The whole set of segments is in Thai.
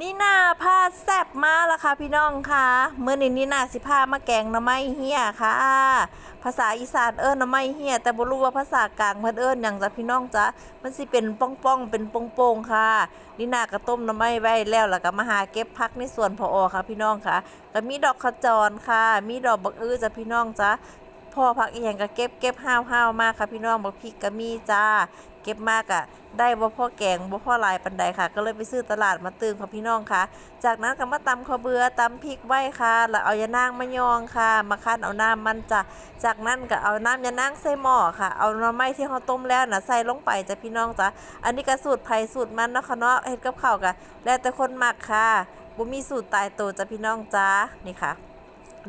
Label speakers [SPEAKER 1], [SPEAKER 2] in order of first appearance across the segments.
[SPEAKER 1] นี่นาพาแซบมาล้วค่ะพี่น้องค่ะเมื่อนี้นี่นาสิพามาแกงน่อไม้เฮียค่ะ ภาษาอีสานเอิ้นหน่อไม้เฮียแต่บ่รู้ว่าภาษากลางเพิ่นเอิ้นหยังจ้ะพี่น้องจ้ะมันสิเป็นป้องๆเป็นโป่งๆค่ะนี่นาก็ต้มน่อไม้ไว้แล้วแล้วก็มาหาเก็บผักในส่วนพออค่ะพี่น้องค่ะก็มีดอกขจรค่ะ มีดอกบักอื้อจ้ะพี่น้องจ้ะ พ่อพักอีหยังก็เก็บเก็บห้าวห้าวมากค่ะพี่น้องบักพริกก็มีจ้า เก็บมากอะได้บ่พ่อแกงบ่พ่อลายปันใดค่ะ ก็เลยไปซื้อตลาดมาตื่มค่ะพี่น้องค่ะ จากนั้นก็มาตำข้าวเบือตำพริกไว้ค่ะ แล้วเอายานางมายองค่ะ มาคั้นเอาน้ำมันจ้ะจากนั้นก็เอาน้ำยานางใส่หม้อค่ะ เอาหน่อไม้ที่เราต้มแล้วน่ะใส่ลงไปจ้ะพี่น้องจ้ะอันนี้ก็สูตรไผ่สูตรมันเนาะค่ะเนาะเฮ็ดกับข้าวก็แล้วแต่คนมักค่ะบ่มีสูตรตายตัวจ้ะพี่น้องจ้านี่ค่ะ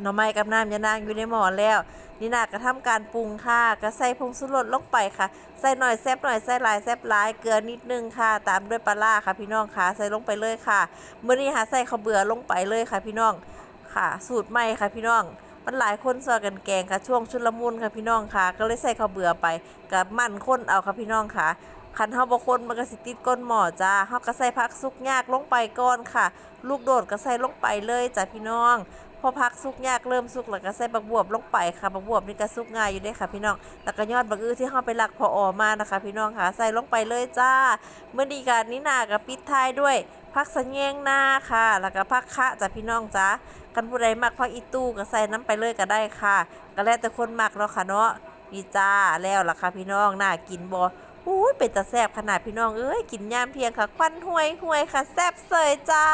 [SPEAKER 1] หน่อไม้กับน้ำยานางอยู่ในหม้อแล้ว นี่นาก็ทำการปรุงค่ะก็ใส่ผงสุรสลงไปค่ะ ใส่หน่อยแซบหน่อยใส่หลายแซบหลายเกลือนิดนึงค่ะ ตามด้วยปลาร้าค่ะ พี่น้องค่ะใส่ลงไปเลยค่ะเมื่อนี้หาใส่ข้าวเบื่อลงไปเลยค่ะ พี่น้องค่ะ สูตรใหม่ค่ะ พี่น้องมันหลายคนซอยกันแกงค่ะช่วงชุลมุนค่ะพี่น้องค่ะ ก็เลยใส่ข้าวเบื่อไปกับมันข้นเอาค่ะพี่น้องค่ะคันเฮาบ่คนมันก็สิติดก้นหม้อจ้าเฮาก็ใส่ผักสุกยากลงไปก่อนค่ะ ลูกโดดก็ใส่ลงไปเลยจ้ะพี่น้อง อผักสุกยากเริ่มสุกแล้วก็ใส่บักบวบลงไปค่ะบักบวบนี่ก็สุกง่ายอยู่เด้ค่ะพี่น้องแล้วก็ยอดบักอื้อที่เฮาไปหลักพอออมานะคะ พี่น้องค่ะใส่ลงไปเลยจ้า เมื่อดีการนี้นากับปิดท้ายด้วยผักสะแยงหน้าค่ะ แล้วก็ผักคะจ้ะพี่น้องจ้ากันผู้ใดมักผักอีตู้ก็ใส่น้ำไปเลยก็ได้ค่ะ ก็แล้วแต่คนมักเนาะค่ะเนาะนี่จ้าแล้วล่ะค่ะพี่น้องน่ากินบ่อู้เป็นตาแซบขนาดพี่น้องเอ้ยกินยามเพียงค่ะ ควันห่วยห่วยค่ะ แซบเสยจ้า